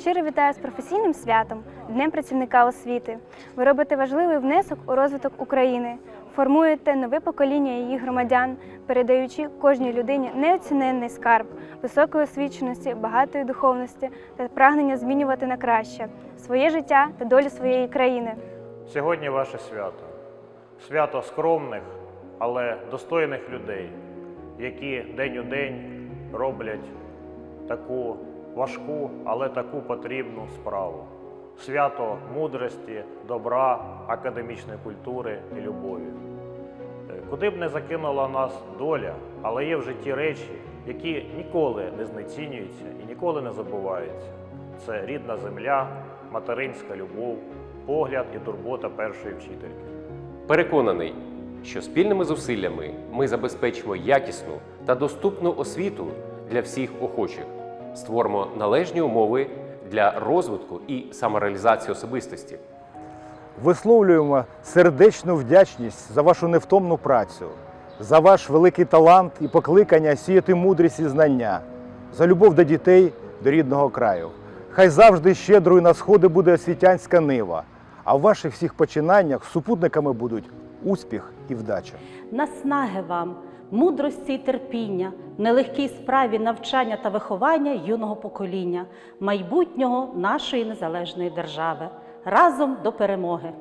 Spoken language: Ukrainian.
Щиро вітаю з професійним святом, Днем працівника освіти. Ви робите важливий внесок у розвиток України, формуєте нове покоління її громадян, передаючи кожній людині неоціненний скарб, високої освіченості, багатої духовності та прагнення змінювати на краще своє життя та долю своєї країни. Сьогодні ваше свято. Свято скромних, але достойних людей, які день у день роблять таку важку, але таку потрібну справу. Свято мудрості, добра, академічної культури і любові. Е, Куди б не закинула нас доля, але є в житті речі, які ніколи не знецінюються і ніколи не забуваються. Це рідна земля, материнська любов, погляд і турбота першої вчительки. Переконаний, що спільними зусиллями ми забезпечимо якісну та доступну освіту для всіх охочих, створимо належні умови для розвитку і самореалізації особистості. Висловлюємо сердечну вдячність за вашу невтомну працю, за ваш великий талант і покликання сіяти мудрість і знання, за любов до дітей, до рідного краю. Хай завжди щедрою на сходи буде освітянська нива, а в ваших всіх починаннях супутниками будуть успіх і вдача. Наснаги вам, мудрості й терпіння, нелегкій справі навчання та виховання юного покоління, майбутнього нашої незалежної держави. Разом до перемоги!